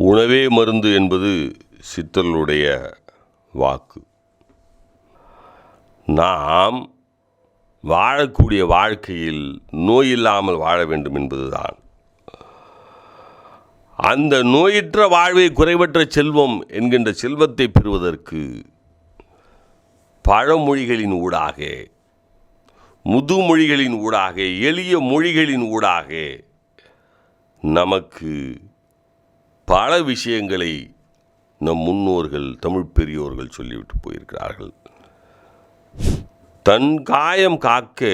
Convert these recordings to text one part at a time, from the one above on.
உணவே மருந்து என்பது சித்தர்களுடைய வாக்கு. நாம் வாழக்கூடிய வாழ்க்கையில் நோய் இல்லாமல் வாழ வேண்டும் என்பதுதான். அந்த நோயற்ற வாழ்வை குறைவற்ற செல்வம் என்கின்ற செல்வத்தை பெறுவதற்கு பழமொழிகளின் ஊடாக முதுமொழிகளின் ஊடாக எளிய மொழிகளின் ஊடாக நமக்கு பல விஷயங்களை நம் முன்னோர்கள் தமிழ் பெரியோர்கள் சொல்லிவிட்டு போயிருக்கிறார்கள். தன் காயம் காக்க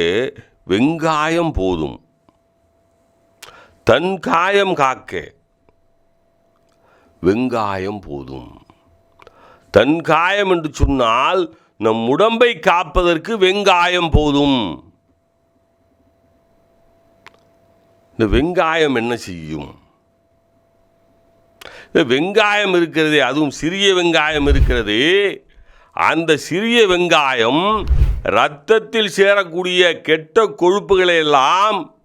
வெங்காயம் போதும். தன் காயம் காக்க வெங்காயம் போதும். தன் காயம் என்று சொன்னால் நம் உடம்பை காப்பதற்கு வெங்காயம் போதும். இந்த வெங்காயம் என்ன செய்யும்? வெங்காயம் இருக்கிறது அதுவும் சிறிய வெங்காயம் இருக்கிறது அந்த சிறிய வெங்காயம் இரத்தத்தில் சேரக்கூடிய கெட்ட கொழுப்புகளை எல்லாம்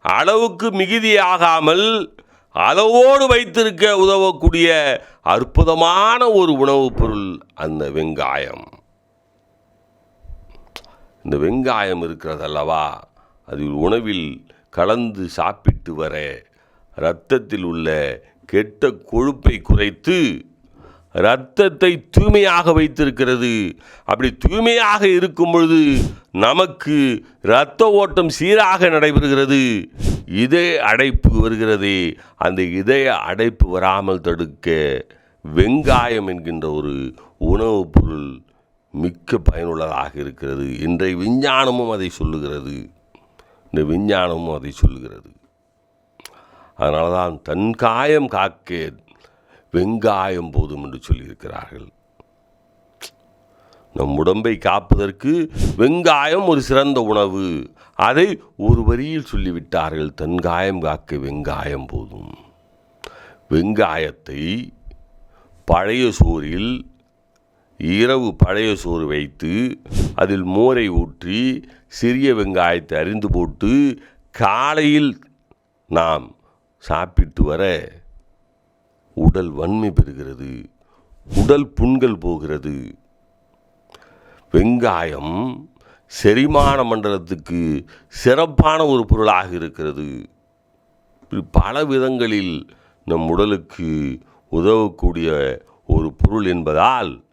அளவுக்கு மிகுதியாகாமல் அளவோடு வைத்திருக்க உதவக்கூடிய அற்புதமான ஒரு உணவுப் பொருள் அந்த வெங்காயம். இந்த வெங்காயம் இருக்கிறது அல்லவா அது உணவில் கலந்து சாப்பிட்டு வர இரத்தத்தில் உள்ள கெட்ட கொழுப்பை குறைத்து இரத்தத்தை தூய்மையாக வைத்திருக்கிறது. அப்படி தூய்மையாக இருக்கும் பொழுது நமக்கு இரத்த ஓட்டம் சீராக நடைபெறுகிறது. இதய அடைப்பு வருகிறது. அந்த இதய அடைப்பு வராமல் தடுக்க வெங்காயம் என்கின்ற ஒரு உணவுப் பொருள் மிக்க பயனுள்ளதாக இருக்கிறது. இன்றைய விஞ்ஞானமும் அதை சொல்லுகிறது. இந்த விஞ்ஞானமும் அதை சொல்லுகிறது. அதனால தான் தன் காயம் காக்க வெங்காயம் போதும் என்று சொல்லியிருக்கிறார்கள். நம் உடம்பை காப்பதற்கு வெங்காயம் ஒரு சிறந்த உணவு. அதை ஒரு வரியில் சொல்லிவிட்டார்கள் தன் காயம் காக்க வெங்காயம் போதும். வெங்காயத்தை பழைய சோறில் இரவு பழைய சோறு வைத்து அதில் மோரை ஊற்றி சிறிய வெங்காயத்தை அறிந்து போட்டு காலையில் நாம் சாப்பிட்டு வர உடல் வன்மை பெறுகிறது உடல் புண்கள் போகிறது. வெங்காயம் செரிமான மண்டலத்துக்கு சிறப்பான ஒரு பொருளாக இருக்கிறது. இப்படி பல விதங்களில் நம் உடலுக்கு உதவக்கூடிய ஒரு பொருள் என்பதால்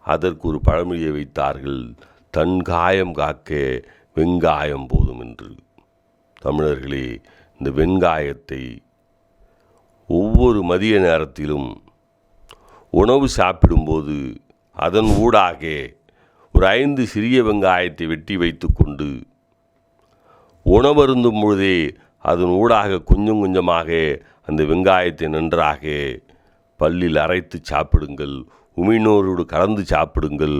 அதற்கு ஒரு பழமொழியை வைத்தார்கள் தன் காயம் காக்க வெங்காயம் போதும் என்று. தமிழர்களே இந்த வெங்காயத்தை ஒவ்வொரு மதிய நேரத்திலும் உணவு சாப்பிடும்போது அதன் ஊடாக ஒரு ஐந்து சிறிய வெங்காயத்தை வெட்டி வைத்துக்கொண்டு உணவருந்தும் பொழுதே அதன் ஊடாக கொஞ்சம் கொஞ்சமாக அந்த வெங்காயத்தை நன்றாக பல்லில் அரைத்து சாப்பிடுங்கள் உமிழ்நோரோடு கலந்து சாப்பிடுங்கள்.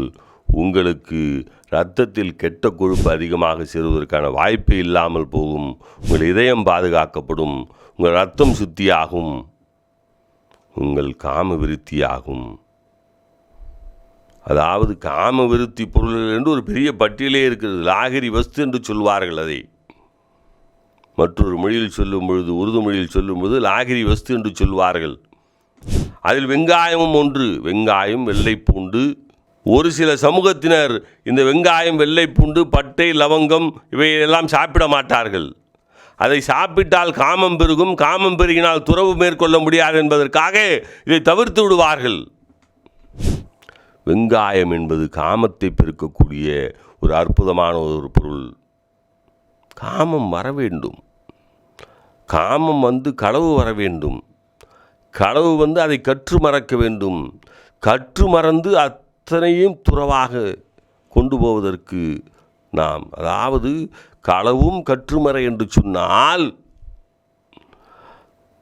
உங்களுக்கு இரத்தத்தில் கெட்ட கொழுப்பு அதிகமாக சேருவதற்கான வாய்ப்பு இல்லாமல் போகும். உங்கள் இதயம் பாதுகாக்கப்படும். உங்கள் ரத்தம் சுத்தியாகும். உங்கள் காம விருத்தியாகும். அதாவது காம விருத்தி பொருள்கள் என்று ஒரு பெரிய பட்டியலே இருக்கிறது. லாகிரி வஸ்து என்று சொல்வார்கள் அதை. மற்றொரு மொழியில் சொல்லும் பொழுது உருது மொழியில் சொல்லும் பொழுது லாகிரி வஸ்து என்று சொல்வார்கள். அதில் வெங்காயமும் ஒன்று. வெங்காயம் வெள்ளைப்பூண்டு ஒரு சில சமூகத்தினர் இந்த வெங்காயம் வெள்ளை பூண்டு பட்டை லவங்கம் இவையெல்லாம் சாப்பிட மாட்டார்கள். அதை சாப்பிட்டால் காமம் பெருகும் காமம் பெருகினால் துறவு மேற்கொள்ள முடியாது என்பதற்காக இதை தவிர்த்து விடுவார்கள். வெங்காயம் என்பது காமத்தை பெருக்கக்கூடிய ஒரு அற்புதமான ஒரு பொருள். காமம் வர வேண்டும். காமம் வந்து களவு வர வேண்டும். களவு வந்து அதை கற்று மறக்க வேண்டும். கற்று மறந்து அத் அத்தனையும் துறவாக கொண்டு போவதற்கு நாம் அதாவது களவும் கற்றுமறை என்று சொன்னால்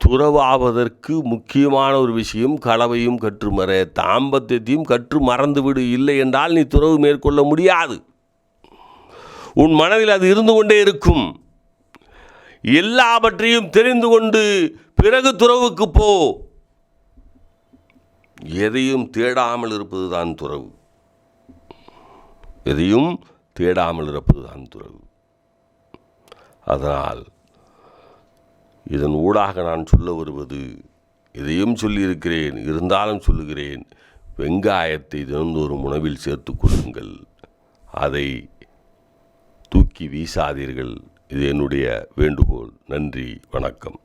துறவாவதற்கு முக்கியமான ஒரு விஷயம் களவையும் கற்றுமறை. தாம்பத்தியத்தையும் கற்று மறந்துவிடு இல்லை என்றால் நீ துறவு மேற்கொள்ள முடியாது. உன் மனதில் அது இருந்து கொண்டே இருக்கும். எல்லாவற்றையும் தெரிந்து கொண்டு பிறகு துறவுக்கு போ. எதையும் தேடாமல் இருப்பது தான் துறவு. எதையும் தேடாமல் இருப்பதுதான் துறவு. அதனால் இதன் ஊடாக நான் சொல்ல வருவது இதையும் சொல்லியிருக்கிறேன் இருந்தாலும் சொல்லுகிறேன் வெங்காயத்தை தினந்தோறும் உணவில் சேர்த்து கொள்ளுங்கள். அதை தூக்கி வீசாதீர்கள். இது என்னுடைய வேண்டுகோள். நன்றி வணக்கம்.